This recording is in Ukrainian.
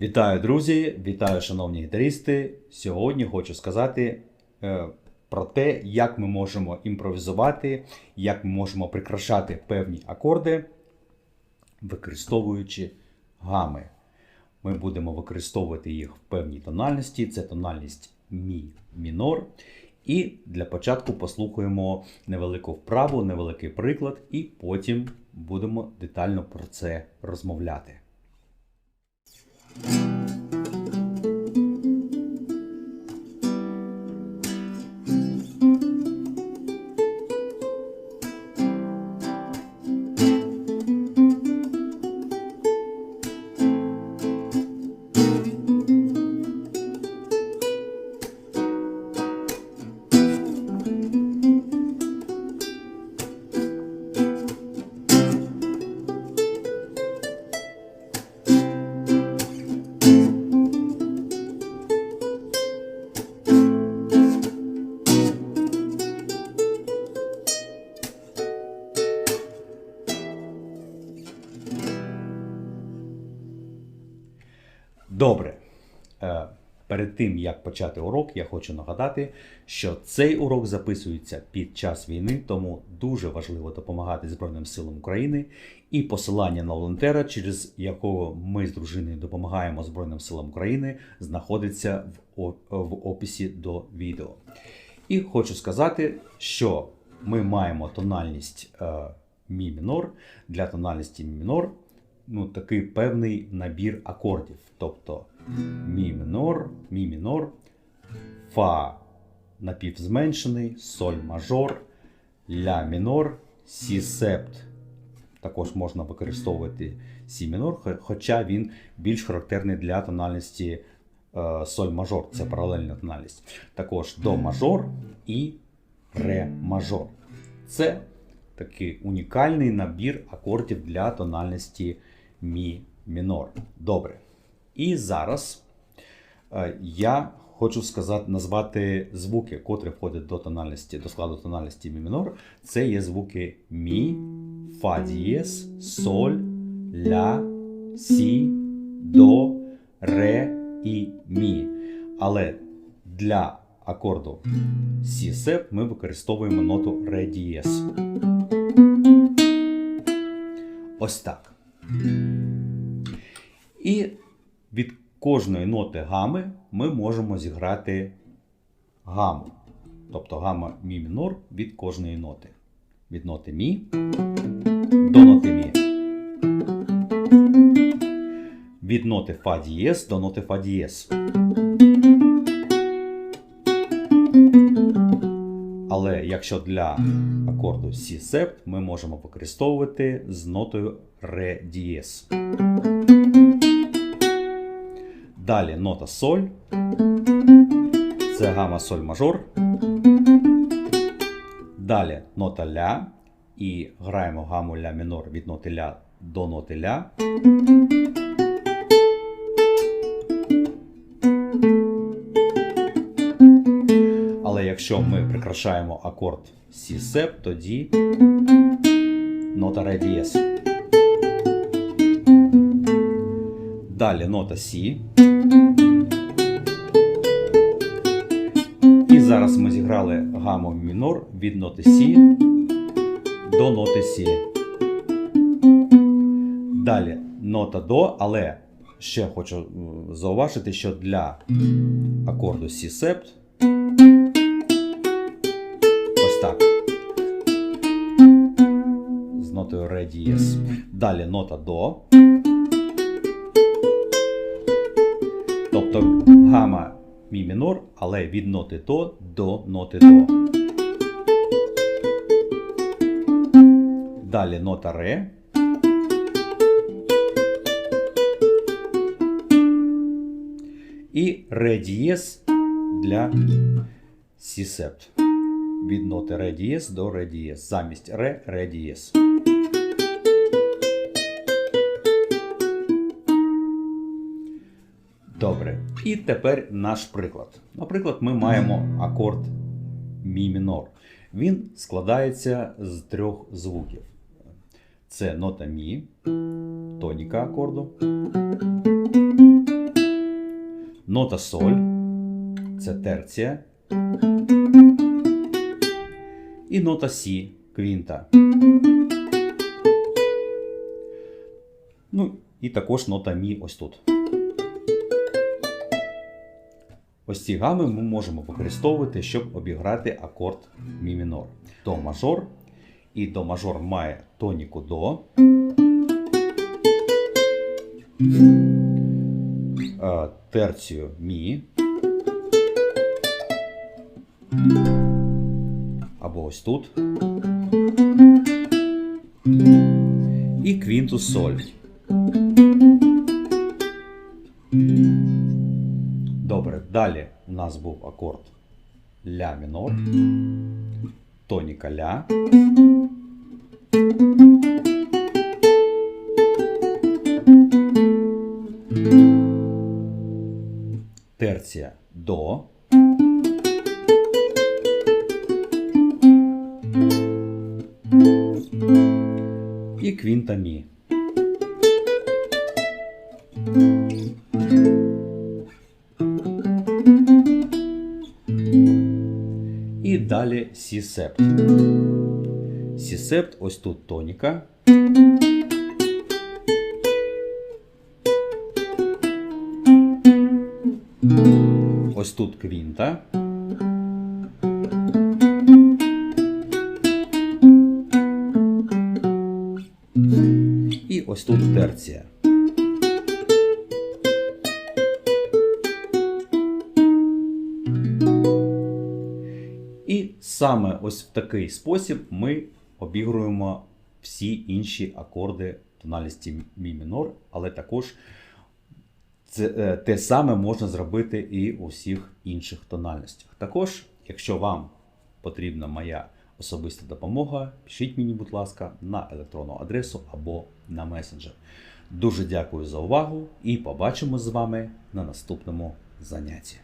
Вітаю, друзі! Вітаю, шановні гітаристи! Сьогодні хочу сказати е, про те, як ми можемо імпровізувати, як ми можемо прикрашати певні акорди, використовуючи гами. Ми будемо використовувати їх в певній тональності. Це тональність мі мінор. І для початку послухаємо невелику вправу, невеликий приклад, і потім будемо детально про це розмовляти. Thank you. Добре. Е, Перед тим як почати урок, я хочу нагадати, що цей урок записується під час війни, тому дуже важливо допомагати Збройним силам України і посилання на волонтера, через якого ми з дружиною допомагаємо Збройним силам України, знаходиться в, описі до відео. І хочу сказати, що ми маємо тональність е, мі мінор. Для тональності мі мінор ну, такий певний набір акордів. Тобто мі мінор, мі мінор, фа напівзменшений, соль мажор, ля мінор, сі септ. Також можна використовувати сі мінор, хоча він більш характерний для тональності е, соль мажор, це паралельна тональність. Також до мажор і ре мажор. Це такий унікальний набір акордів для тональності мі мінор. Добре. І зараз е, я хочу сказати, назвати звуки, котрі входять до тональності, до складу тональності мі мінор. Це є звуки мі, фа дієс, соль, ля, сі, до, ре і мі. Але для акорду сі сеп ми використовуємо ноту ре дієс. Ось так. І від кожної ноти гами ми можемо зіграти гаму. Тобто гама мі мінор від кожної ноти. Від ноти мі до ноти мі. Від ноти фа дієс до ноти фа дієс. Якщо для акорду Сі септ ми можемо використовувати з нотою ре дієс. Далі нота соль. Це гама соль мажор. Далі нота ля. І граємо гаму ля мінор від ноти ля до ноти ля. Якщо ми прикрашаємо акорд Сі сеп, тоді нота ре дієс. Далі нота Сі. І зараз ми зіграли гаму мінор від ноти Сі до ноти Сі. Далі нота до, але ще хочу зауважити, що для акорду Сі септ так. З нотою ре дієс. Далі нота до. Тобто гама мі мінор, але від ноти до до ноти до. Далі нота ре. І ре дієс для сі септ. Від ноти ре дієс до ре дієс. Замість ре ре дієс. Добре. І тепер наш приклад. Наприклад, ми маємо акорд мі мінор. Він складається з трьох звуків: це нота мі, тоніка акорду, Нота соль це терція. І нота Сі квінта. Ну, і також нота Мі ось тут. Ось ці гами ми можемо використовувати, щоб обіграти акорд Мі мінор. До мажор. І до мажор має тоніку до. Е, Терцію Мі. Або ось тут. І квінтус соль. Добре, далі у нас був акорд ля мінор, тоніка ля. Терція до. І квінта мі. І далі сі септ. Сі септ, ось тут тоніка. Ось тут квінта. Ось тут терція. І саме ось в такий спосіб ми обігруємо всі інші акорди тональності мі мінор, але також це, е, те саме можна зробити і у всіх інших тональностях. Також, якщо вам потрібна моя особиста допомога, пишіть мені, будь ласка, на електронну адресу або на месенджер. Дуже дякую за увагу і побачимо з вами на наступному занятті.